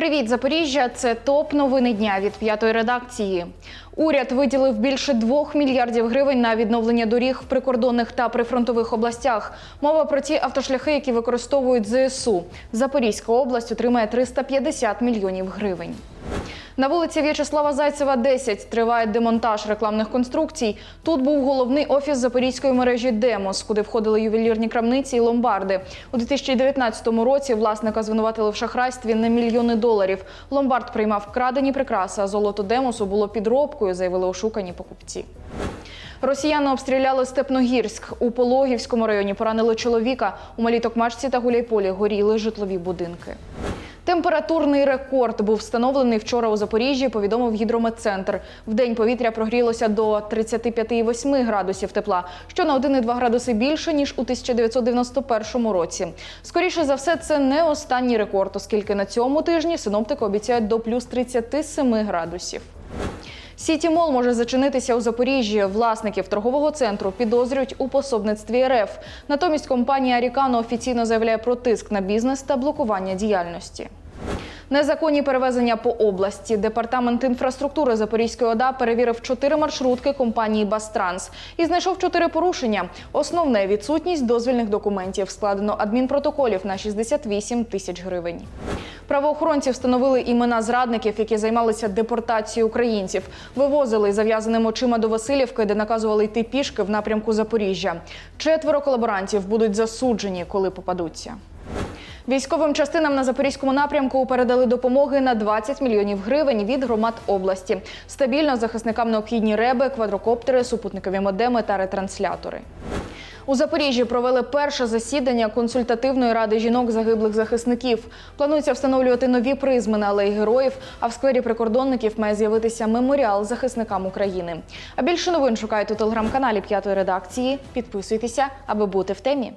Привіт, Запоріжжя! Це топ новини дня від п'ятої редакції. Уряд виділив більше двох мільярдів гривень на відновлення доріг в прикордонних та прифронтових областях. Мова про ті автошляхи, які використовують ЗСУ. Запорізька область отримає 350 мільйонів гривень. На вулиці В'ячеслава Зайцева, 10 триває демонтаж рекламних конструкцій. Тут був головний офіс запорізької мережі Демос, куди входили ювелірні крамниці і ломбарди. У 2019 році власника звинуватили в шахрайстві на мільйони доларів. Ломбард приймав вкрадені прикраси, а золото Демосу було підробкою, заявили ошукані покупці. Росіяни обстріляли Степногірськ. У Пологівському районі поранили чоловіка. У Малій Токмачці та Гуляйполі горіли житлові будинки. Температурний рекорд був встановлений вчора у Запоріжжі, повідомив гідрометцентр. В день повітря прогрілося до 35,8 градусів тепла, що на 1,2 градуси більше ніж у 1991 році. Скоріше за все, це не останній рекорд, оскільки на цьому тижні синоптики обіцяють до плюс 37 градусів. Сіті Мол може зачинитися у Запоріжжі. Власників торгового центру підозрюють у пособництві РФ. Натомість компанія Арікано офіційно заявляє про тиск на бізнес та блокування діяльності. Незаконні перевезення по області. Департамент інфраструктури Запорізької ОДА перевірив чотири маршрутки компанії Бастранс і знайшов чотири порушення. Основне відсутність дозвільних документів. Складено адмінпротоколів на 68 тисяч гривень. Правоохоронці встановили імена зрадників, які займалися депортацією українців. Вивозили зав'язаним очима до Васильівки, де наказували йти пішки в напрямку Запоріжжя. Четверо колаборантів будуть засуджені, коли попадуться. Військовим частинам на запорізькому напрямку передали допомоги на 20 мільйонів гривень від громад області. Стабільно захисникам необхідні реби, квадрокоптери, супутникові модеми та ретранслятори. У Запоріжжі провели перше засідання консультативної ради жінок загиблих захисників. Планується встановлювати нові призми на алеї героїв. А в сквері прикордонників має з'явитися меморіал захисникам України. А більше новин шукайте у телеграм-каналі п'ятої редакції. Підписуйтеся, аби бути в темі.